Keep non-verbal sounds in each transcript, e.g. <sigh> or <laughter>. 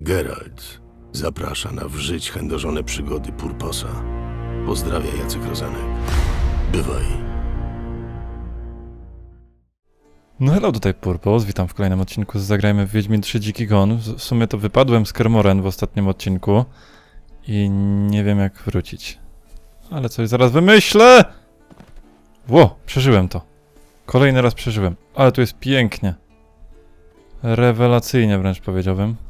Geralt zaprasza na w żyć chędożone przygody Purposa. Pozdrawia Jacek Rozanek. Bywaj. No hello, tutaj Purpose, witam w kolejnym odcinku z Zagrajmy w Wiedźmin 3 Dziki Gon. W sumie to wypadłem z Kermoren w ostatnim odcinku i nie wiem jak wrócić. Ale coś zaraz wymyślę! Ło, przeżyłem to. Kolejny raz przeżyłem, ale tu jest pięknie. Rewelacyjnie wręcz powiedziałbym.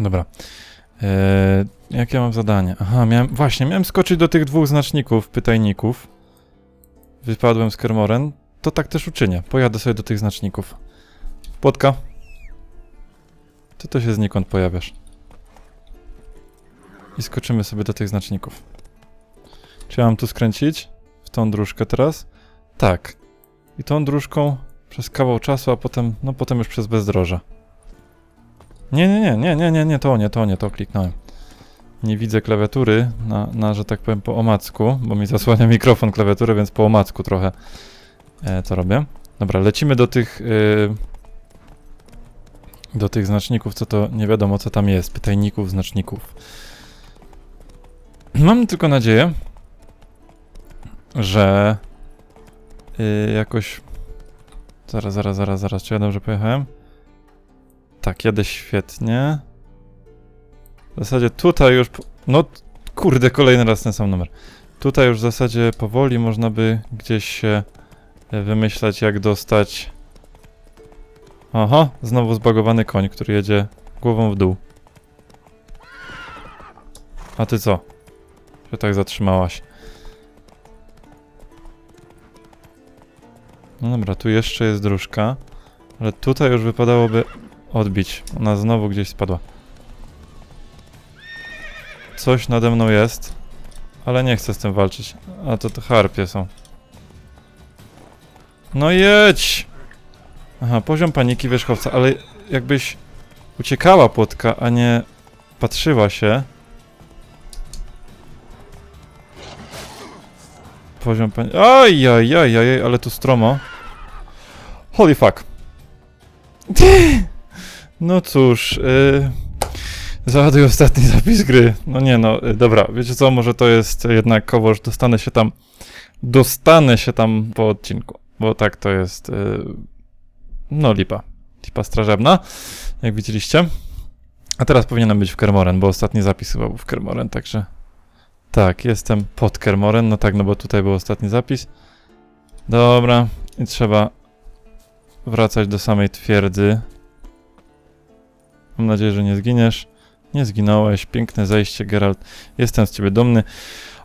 Dobra. Eee, jakie mam zadanie? Aha, miałem, właśnie, miałem skoczyć do tych dwóch znaczników, pytajników. Wypadłem z Kermoren, to tak też uczynię. Pojadę sobie do tych znaczników. Płotka. Ty to się znikąd pojawiasz. I skoczymy sobie do tych znaczników. Czy ja mam tu skręcić? W tą dróżkę teraz? Tak. I tą dróżką przez kawał czasu, a potem, no potem już przez bezdroża. Nie, nie, nie, nie, nie, nie, nie, to nie, to nie, to kliknąłem. Nie widzę klawiatury na, na, że tak powiem, po omacku, bo mi zasłania <laughs> mikrofon klawiatury, więc po omacku trochę e, to robię. Dobra, lecimy do tych y, do tych znaczników, co to nie wiadomo co tam jest, pytajników, znaczników. Mam tylko nadzieję, że y, jakoś zaraz, zaraz, zaraz, zaraz, czy ja dobrze pojechałem? Tak, jadę świetnie. W zasadzie tutaj już, no kurde, kolejny raz ten sam numer. Tutaj już w zasadzie powoli można by gdzieś się e, wymyślać, jak dostać. Aha, znowu zbagowany koń, który jedzie głową w dół. A ty co? Się tak zatrzymałaś. No dobra, tu jeszcze jest dróżka, ale tutaj już wypadałoby odbić. Ona znowu gdzieś spadła. Coś nade mną jest, ale nie chcę z tym walczyć. A to te harpie są. No jedź! Aha, poziom paniki wierzchowca, ale jakbyś uciekała płotka, a nie patrzyła się. Poziom paniki... Aj, aj, aj, aj, ale tu stromo. Holy fuck. <laughs> No cóż, yy... Załaduj ostatni zapis gry. No nie no, y, dobra, wiecie co, może to jest jednakowoż dostanę się tam, dostanę się tam po odcinku, bo tak to jest, y, no lipa, lipa strażebna, jak widzieliście. A teraz powinienem być w Kermoren, bo ostatni zapis chyba był w Kermoren, także tak, jestem pod Kermoren, no tak, no bo tutaj był ostatni zapis. Dobra, i trzeba wracać do samej twierdzy. Mam nadzieję, że nie zginiesz. Nie zginąłeś, piękne zejście, Geralt. Jestem z ciebie dumny.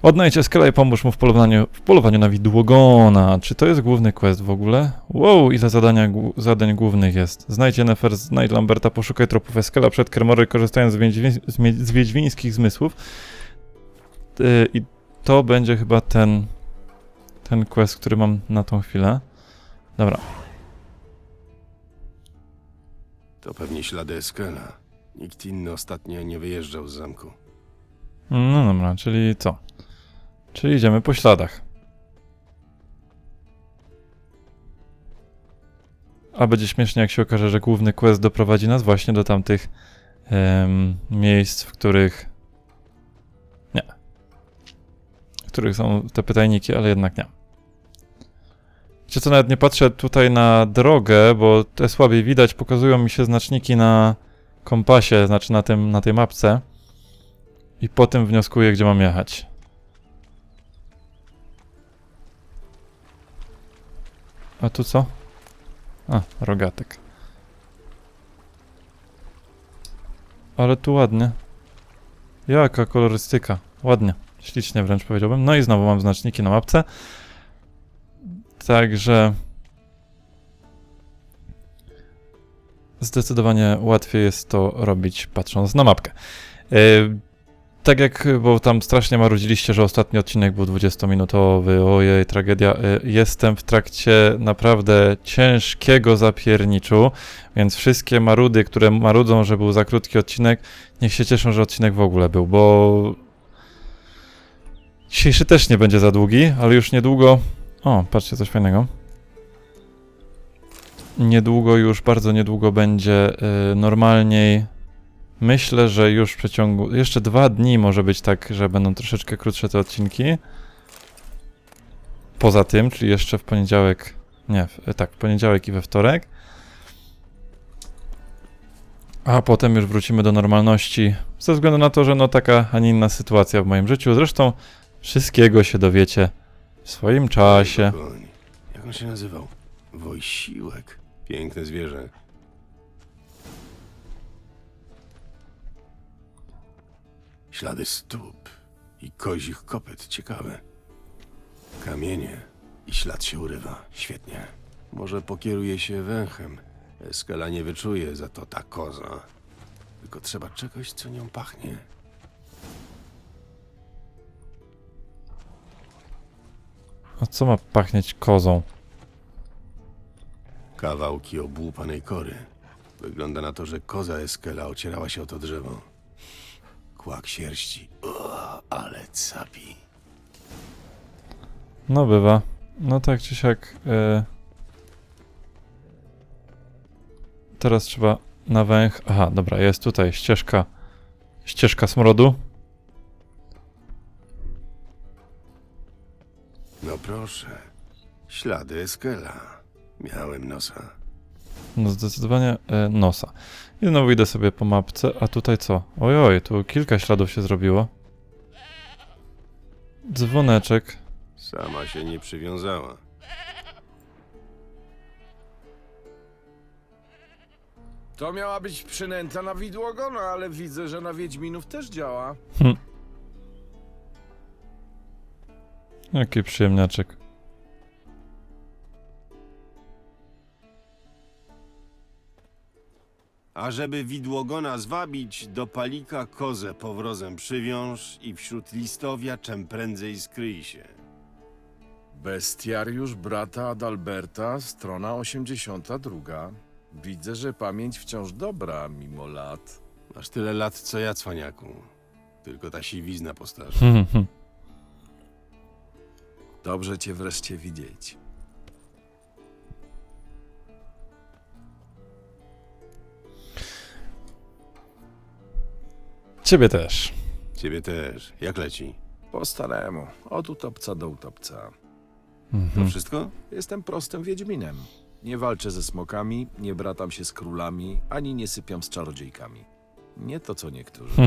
Odnajdź Eskela i pomóż mu w polowaniu, w polowaniu na widłogona. Czy to jest główny quest w ogóle? Wow, ile zadania, zadań głównych jest. Znajdź Yennefer, znajdź Lamberta, poszukaj tropów Eskela przed Kermory, korzystając z, wiedźwi- z, wiedźmińskich zmysłów. Yy, I to będzie chyba ten, ten quest, który mam na tą chwilę. Dobra, To pewnie ślady Eskela. Nikt inny ostatnio nie wyjeżdżał z zamku. no dobra, czyli co? Czyli idziemy po śladach. A będzie śmiesznie, jak się okaże, że główny quest doprowadzi nas właśnie do tamtych em, miejsc, w których. Nie. W których są te pytajniki, ale jednak nie. Wiecie co, nawet nie patrzę tutaj na drogę, bo te słabiej widać, pokazują mi się znaczniki na kompasie, znaczy na, tym, na tej mapce. I potem wnioskuję, gdzie mam jechać. A tu co? A, rogatek. Ale tu ładnie. Jaka kolorystyka. Ładnie. Ślicznie wręcz powiedziałbym. No i znowu mam znaczniki na mapce. Także... Zdecydowanie łatwiej jest to robić patrząc na mapkę. Yy, tak jak, bo tam strasznie marudziliście, że ostatni odcinek był 20-minutowy, ojej, tragedia. Y, Jestem w trakcie naprawdę ciężkiego zapierniczu, więc wszystkie marudy, które marudzą, że był za krótki odcinek, niech się cieszą, że odcinek w ogóle był, bo dzisiejszy też nie będzie za długi, ale już niedługo... O, patrzcie, coś fajnego. niedługo już, bardzo niedługo będzie y, normalniej. Myślę, że już w przeciągu. Jeszcze dwa dni może być tak, że będą troszeczkę krótsze te odcinki. Poza tym, czyli jeszcze w poniedziałek. Nie, w, tak, w poniedziałek i we wtorek. A potem już wrócimy do normalności. Ze względu na to, że no taka, a nie inna sytuacja w moim życiu. Zresztą wszystkiego się dowiecie w swoim czasie. Jak on się nazywał? Wojsiłek. Piękne zwierzę. Ślady stóp i kozich kopyt. Ciekawe. Kamienie i ślad się urywa. Świetnie. Może pokieruje się węchem. Skala nie wyczuje, za to ta koza. Tylko trzeba czegoś, co nią pachnie. A co ma pachnieć kozą? Kawałki obłupanej kory. Wygląda na to, że koza Eskela ocierała się o to drzewo. Kłak sierści. O, ale capi. No bywa. No tak czy siak. e, Teraz trzeba na węch. Aha, dobra, jest tutaj ścieżka. Ścieżka smrodu. No proszę. Ślady Eskela. Miałem nosa. No zdecydowanie e, nosa. I znowu idę sobie po mapce. A tutaj co? Ojoj, tu kilka śladów się zrobiło. Dzwoneczek. Sama się nie przywiązała. To miała być przynęta na widłogona, ale widzę, że na Wiedźminów też działa. Jaki przyjemniaczek. A żeby widłogona zwabić, do palika kozę powrozem przywiąż i wśród listowia czem prędzej skryj się. Bestiariusz brata Adalberta, strona 82. Widzę, że pamięć wciąż dobra, mimo lat. Masz tyle lat, co ja, cwaniaku. Tylko ta siwizna postarzy. <laughs> Dobrze cię wreszcie widzieć. Ciebie też. Ciebie też. Jak leci? Po staremu, od utopca do utopca. To Mhm. wszystko? Jestem prostym Wiedźminem. Nie walczę ze smokami, nie bratam się z królami, ani nie sypiam z czarodziejkami. Nie to co niektórzy. <laughs>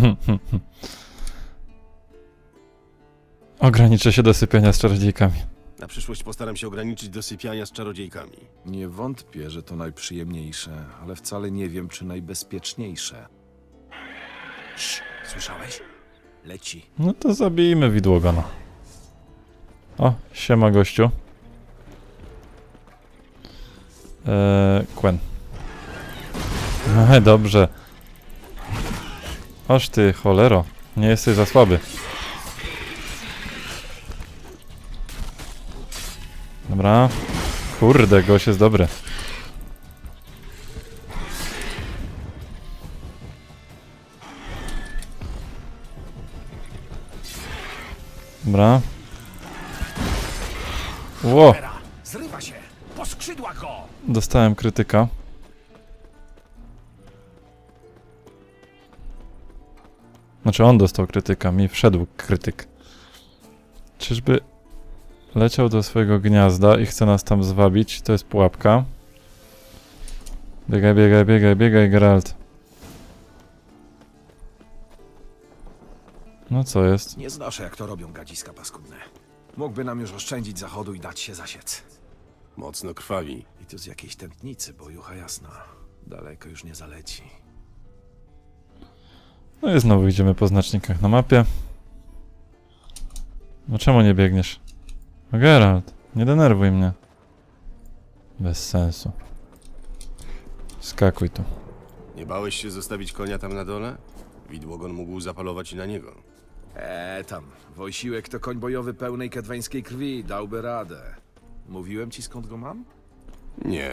Ograniczę się do sypiania z czarodziejkami. Na przyszłość postaram się ograniczyć do sypiania z czarodziejkami. Nie wątpię, że to najprzyjemniejsze, ale wcale nie wiem, czy najbezpieczniejsze. Cii, słyszałeś? Leci. No to zabijmy widłogona. O, siema gościu. Eee, Quen. No dobrze. Oż ty, cholero. Nie jesteś za słaby. Dobra. Kurde, gość jest dobry. Dobra. Ło, Zrywa się! Po skrzydła go! dostałem krytyka. Znaczy on dostał krytyka, mi wszedł krytyk. Czyżby leciał do swojego gniazda i chce nas tam zwabić? To jest pułapka. Biegaj, biegaj, biegaj, biegaj, Geralt. No co jest? Nie znoszę, jak to robią gadziska paskudne. Mógłby nam już oszczędzić zachodu i dać się zasiec. Mocno krwawi. I to z jakiejś tętnicy, bo jucha jasna. Daleko już nie zaleci. No i znowu idziemy po znacznikach na mapie. No czemu nie biegniesz? Geralt, nie denerwuj mnie. Bez sensu. Skakuj tu. Nie bałeś się zostawić konia tam na dole? Widłogon mógł zapalować i na niego. Eee, tam. Wojsiłek to koń bojowy pełnej kedweńskiej krwi. Dałby radę. Mówiłem ci, skąd go mam? Nie,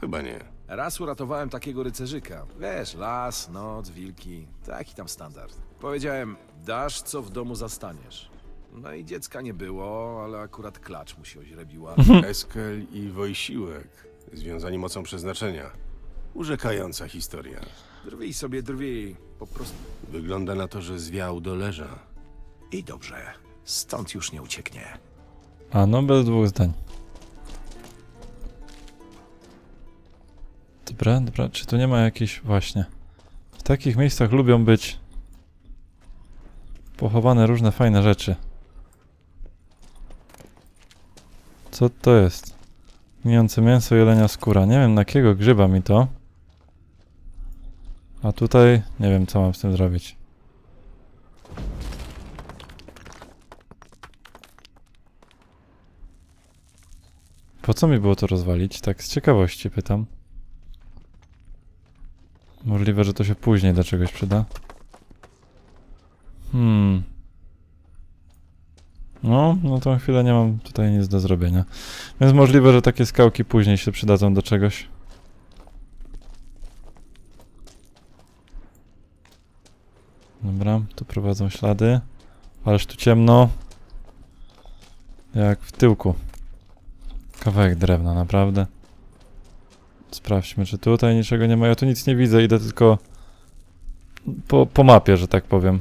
chyba nie. Raz uratowałem takiego rycerzyka. Wiesz, las, noc, wilki. Taki tam standard. Powiedziałem, dasz co w domu zastaniesz. No i dziecka nie było, ale akurat klacz mu się oźrebiła. <laughs> Eskel i Wojsiłek. związani mocą przeznaczenia. Urzekająca historia. Drwij sobie, drwij. Po prostu. Wygląda na to, że zwiał do leża. I dobrze. Stąd już nie ucieknie. A no, bez dwóch zdań. Dobra, dobra, czy tu nie ma jakichś... Właśnie. W takich miejscach lubią być pochowane różne fajne rzeczy. Co to jest? Gnijące mięso, jelenia skóra. Nie wiem, na jakiego grzyba mi to. A tutaj nie wiem, co mam z tym zrobić. Po co mi było to rozwalić? Tak z ciekawości pytam. Możliwe, że to się później do czegoś przyda. Hmm. No, no tą chwilę nie mam tutaj nic do zrobienia. Więc możliwe, że takie skałki później się przydadzą do czegoś. Dobra, tu prowadzą ślady. Ależ tu ciemno. Jak w tyłku. Kawałek drewna, naprawdę. Sprawdźmy, czy tutaj niczego nie ma. Ja tu nic nie widzę, idę tylko po, po mapie, że tak powiem.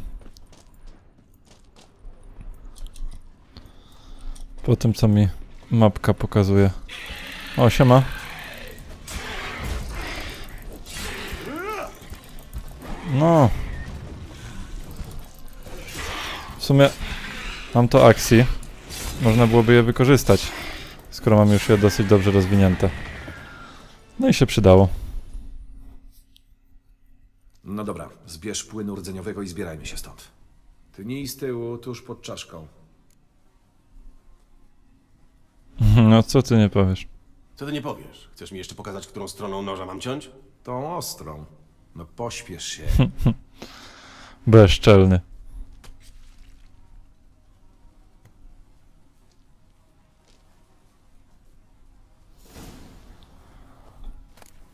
Po tym, co mi mapka pokazuje. O, siema. No. W sumie mam to akcji. Można byłoby je wykorzystać skoro mam już je dosyć dobrze rozwinięte. No i się przydało. No dobra, zbierz płynu rdzeniowego i zbierajmy się stąd. Tnij z tyłu, tuż pod czaszką. <laughs> No co ty nie powiesz? Co ty nie powiesz? Chcesz mi jeszcze pokazać, którą stroną noża mam ciąć? Tą ostrą. No pośpiesz się. <laughs> Bezczelny.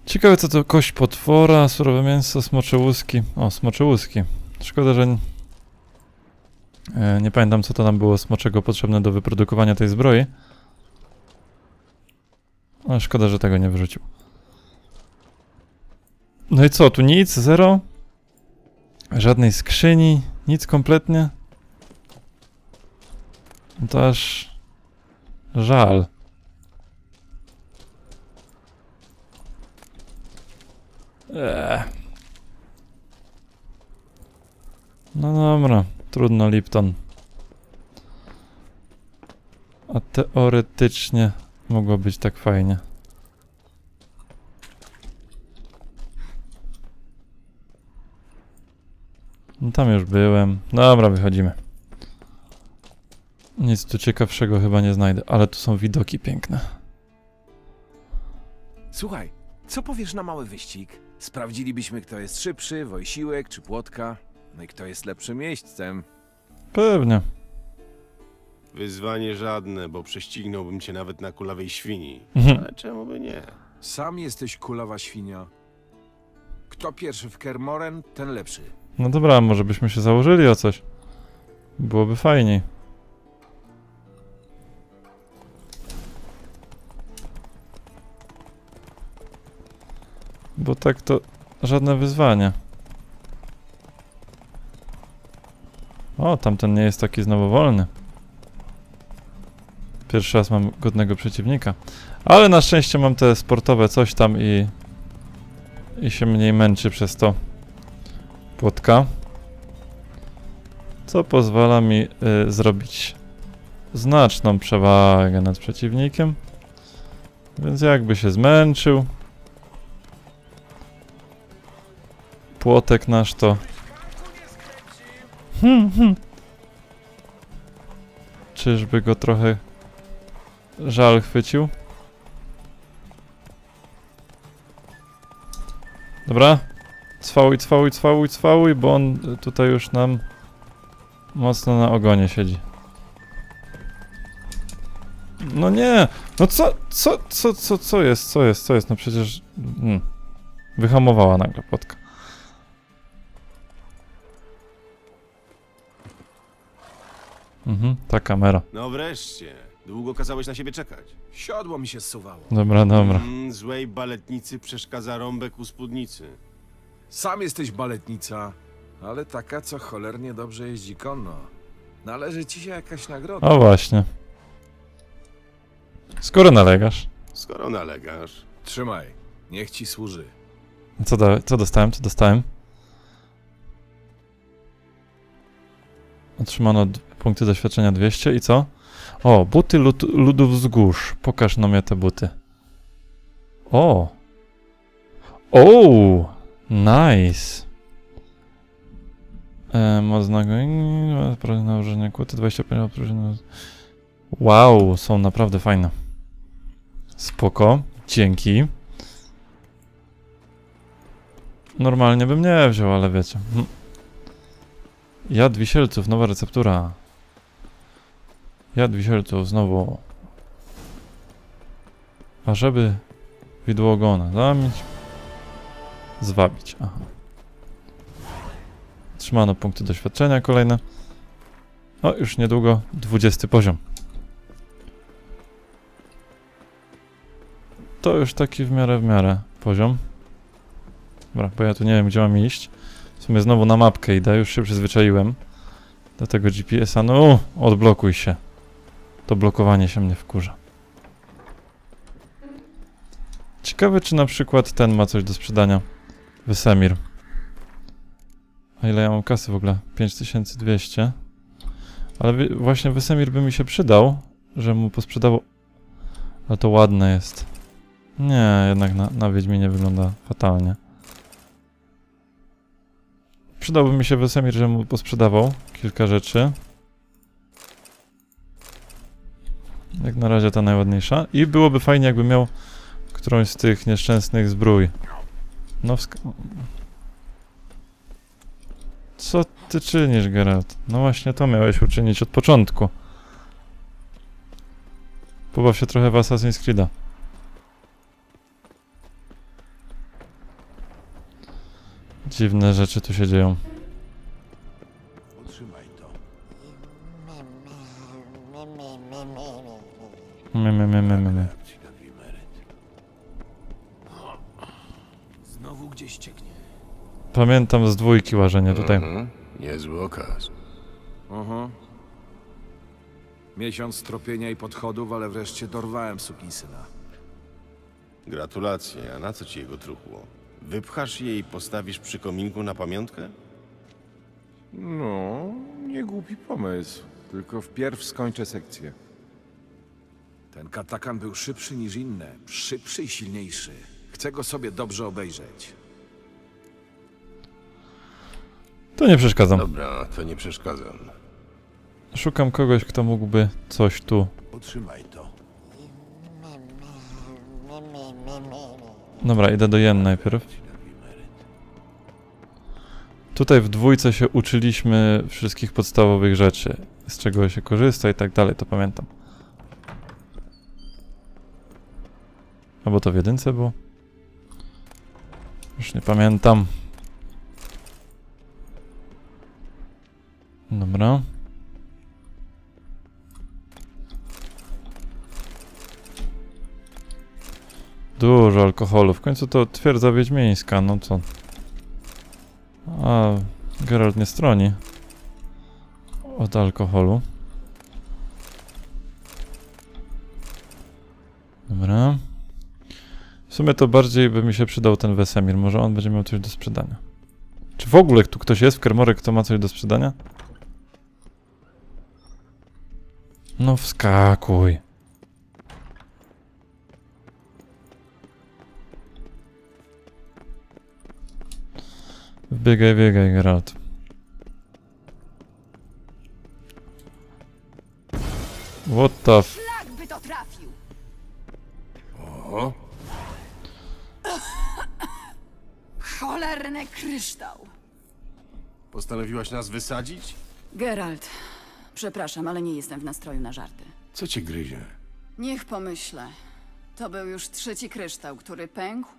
Ciekawe co to kość potwora, surowe mięso, smocze łuski. O, smocze łuski. Szkoda, że... n- E, nie pamiętam co to nam było smoczego potrzebne do wyprodukowania tej zbroi. Ale szkoda, że tego nie wyrzucił. No i co, tu nic? Zero? Żadnej skrzyni, nic kompletnie. No To aż żal. Eee. No dobra, trudno Lipton. A teoretycznie mogło być tak fajnie. No tam już byłem. Dobra, wychodzimy. Nic tu ciekawszego chyba nie znajdę, ale tu są widoki piękne. Słuchaj, co powiesz na mały wyścig? Sprawdzilibyśmy, kto jest szybszy, Wojsiłek czy Płotka. No i kto jest lepszym jeźdźcem. Pewnie. Wyzwanie żadne, bo prześcignąłbym cię nawet na kulawej świni. Mhm. Ale czemu by nie? Sam jesteś kulawa świnia. Kto pierwszy w Kermoren, ten lepszy. No dobra, może byśmy się założyli o coś. Byłoby fajniej. Bo tak to żadne wyzwanie. O, tamten nie jest taki znowu wolny. Pierwszy raz mam godnego przeciwnika. Ale na szczęście mam te sportowe coś tam i... I się mniej męczy przez to płotka. Co pozwala mi y, zrobić znaczną przewagę nad przeciwnikiem. Więc jakby się zmęczył. Płotek nasz to. Hmm, <laughs> hmm. Czyżby go trochę żal chwycił? Dobra, Cwałuj, cwałuj, cwałuj, cwałuj, bo on tutaj już nam mocno na ogonie siedzi. No nie! No co, co, co, co, co jest, co jest, co jest? No przecież... Hmm. Wyhamowała nagle płotka. Mhm, ta kamera. No wreszcie. Długo kazałeś na siebie czekać. Siodło mi się zsuwało. Dobra, dobra. Mm, złej baletnicy przeszkadza rąbek u spódnicy. Sam jesteś baletnica, ale taka, co cholernie dobrze jeździ konno. Należy ci się jakaś nagroda. O właśnie. Skoro nalegasz. Skoro nalegasz, Trzymaj, niech ci służy. Co, da, co dostałem? Co dostałem? Otrzymano d- punkty doświadczenia 200 i co? O, buty lud, ludów wzgórz. Pokaż nam je te buty. O! O! Nice! E, moc nago- prawie nałożenie kłoty 25 opróżnienia. Wow, są naprawdę fajne. Spoko, dzięki. Normalnie bym nie wziął, ale wiecie. Hm. Jad wisielców, nowa receptura. Jad wisielców, znowu. A żeby widło ogona zamieć, zwabić. Aha. Trzymano punkty doświadczenia kolejne. O, już niedługo 20 poziom. To już taki w miarę w miarę poziom. Dobra, bo ja tu nie wiem, gdzie mam iść. W sumie znowu na mapkę idę, już się przyzwyczaiłem do tego GPS-a. No, odblokuj się. To blokowanie się mnie wkurza. Ciekawe, czy na przykład ten ma coś do sprzedania. Wesemir. A ile ja mam kasy w ogóle? 5200. Ale właśnie Wesemir by mi się przydał, że mu posprzedawał. Ale to ładne jest. Nie, jednak na, na Wiedźminie wygląda fatalnie. Przydałby mi się Wesemir, żebym mu posprzedawał kilka rzeczy. Jak na razie ta najładniejsza. I byłoby fajnie, jakby miał którąś z tych nieszczęsnych zbrój. No wska- Co ty czynisz, Geralt? No właśnie to miałeś uczynić od początku. Pobaw się trochę w Assassin's Creed'a. Dziwne rzeczy tu się dzieją. My, my, my, my, my, my. Znowu gdzieś cieknie. Pamiętam z dwójki łażenie tutaj. Mhm. Niezły okaz. Aha. Miesiąc tropienia i podchodów, ale wreszcie dorwałem sukinsyna. Gratulacje, a na co ci jego truchło? Wypchasz je i postawisz przy kominku na pamiątkę? No, nie głupi pomysł. Tylko wpierw skończę sekcję. Ten katakan był szybszy niż inne. Szybszy i silniejszy. Chcę go sobie dobrze obejrzeć. To nie przeszkadzam. Dobra, to nie przeszkadzam. Szukam kogoś, kto mógłby coś tu. Utrzymaj to. Dobra, idę do Jen najpierw. Tutaj w dwójce się uczyliśmy wszystkich podstawowych rzeczy, z czego się korzysta i tak dalej, to pamiętam. Albo to w jedynce było? Już nie pamiętam. Dobra. Dużo alkoholu. W końcu to twierdza wiedźmińska, no co? A Geralt nie stroni od alkoholu. Dobra. Sumie to bardziej by mi się przydał ten Wesemir. Może on będzie miał coś do sprzedania. Czy w ogóle tu ktoś jest w Kermorek, kto ma coś do sprzedania? No wskakuj. Biegaj, biegaj, Geralt. What the f... Tak by to trafił. O, Cholerny kryształ. postanowiłaś nas wysadzić? Geralt, przepraszam, ale nie jestem w nastroju na żarty. Co cię gryzie? Niech pomyślę. To był już trzeci kryształ, który pękł.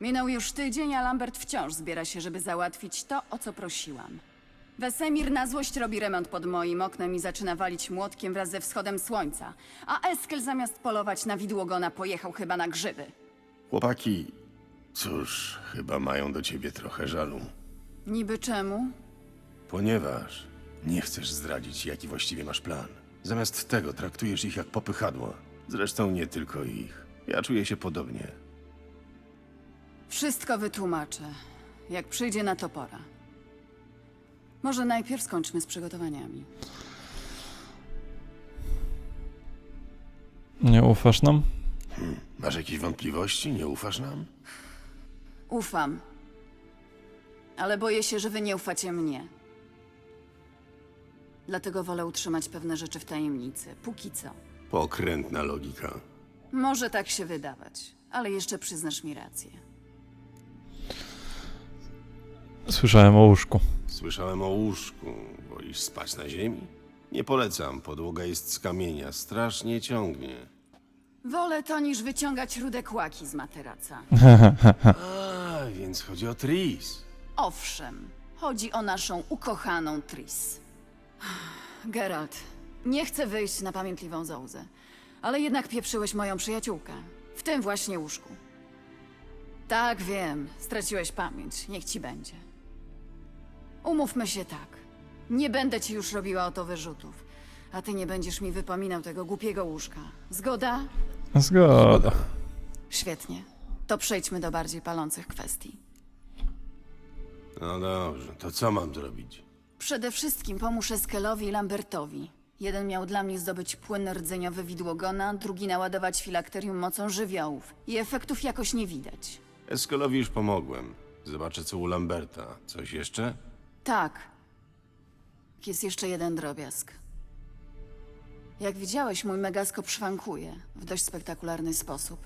Minął już tydzień, a Lambert wciąż zbiera się, żeby załatwić to, o co prosiłam. Wesemir na złość robi remont pod moim oknem i zaczyna walić młotkiem wraz ze wschodem słońca. A Eskel zamiast polować na widłogona pojechał chyba na grzyby. Chłopaki, cóż, chyba mają do ciebie trochę żalu. Niby czemu? Ponieważ nie chcesz zdradzić, jaki właściwie masz plan. Zamiast tego traktujesz ich jak popychadła. Zresztą nie tylko ich. Ja czuję się podobnie. Wszystko wytłumaczę, jak przyjdzie na to pora. Może najpierw skończmy z przygotowaniami. Nie ufasz nam? Masz jakieś wątpliwości? Nie ufasz nam? Ufam. Ale boję się, że wy nie ufacie mnie. Dlatego wolę utrzymać pewne rzeczy w tajemnicy, póki co. Pokrętna logika. Może tak się wydawać, ale jeszcze przyznasz mi rację. Słyszałem o łóżku. Słyszałem o łóżku. Wolisz spać na ziemi? Nie polecam. Podłoga jest z kamienia. Strasznie ciągnie. Wolę to niż wyciągać rude kłaki z materaca. <laughs> Więc chodzi o Tris. Owszem, chodzi o naszą ukochaną Tris. <sighs> Geralt, nie chcę wyjść na pamiętliwą zołzę, ale jednak pieprzyłeś moją przyjaciółkę. W tym właśnie łóżku. Tak, wiem, straciłeś pamięć, niech ci będzie. Umówmy się tak. Nie będę ci już robiła o to wyrzutów, a ty nie będziesz mi wypominał tego głupiego łóżka. Zgoda? Zgoda. Świetnie. To przejdźmy do bardziej palących kwestii. No dobrze, to co mam zrobić? Przede wszystkim pomóż Eskelowi i Lambertowi. Jeden miał dla mnie zdobyć płyn rdzeniowy widłogona, drugi naładować filakterium mocą żywiołów. I efektów jakoś nie widać. Eskelowi już pomogłem. Zobaczę, co u Lamberta. Coś jeszcze? Tak. Jest jeszcze jeden drobiazg. Jak widziałeś, mój megaskop szwankuje w dość spektakularny sposób.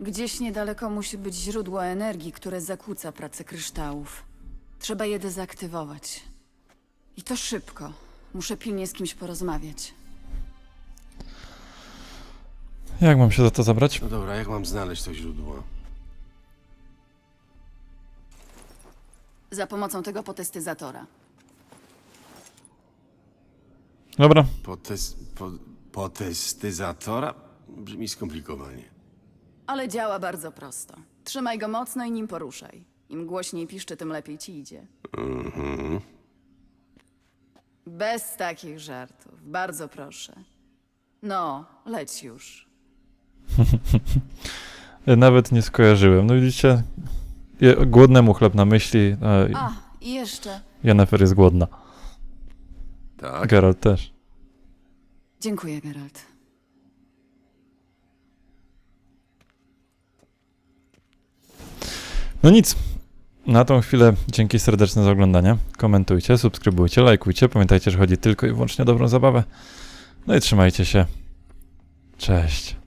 Gdzieś niedaleko musi być źródło energii, które zakłóca pracę kryształów. Trzeba je dezaktywować. I to szybko. Muszę pilnie z kimś porozmawiać. Jak mam się za to zabrać? No dobra, jak mam znaleźć to źródło? Za pomocą tego potestyzatora. Dobra, Potes... Po... Potestyzatora? Brzmi skomplikowanie. Ale działa bardzo prosto. Trzymaj go mocno i nim poruszaj. Im głośniej piszczy, tym lepiej ci idzie. Bez takich żartów, bardzo proszę. No, leć już. <laughs> nawet nie skojarzyłem. No widzicie, je- głodnemu chleb na myśli, a A, i jeszcze. Yennefer jest głodna. Tak? Geralt też. Dziękuję, Geralt. No nic. Na tą chwilę dzięki serdeczne za oglądanie. Komentujcie, subskrybujcie, lajkujcie. Pamiętajcie, że chodzi tylko i wyłącznie o dobrą zabawę. No i trzymajcie się. Cześć.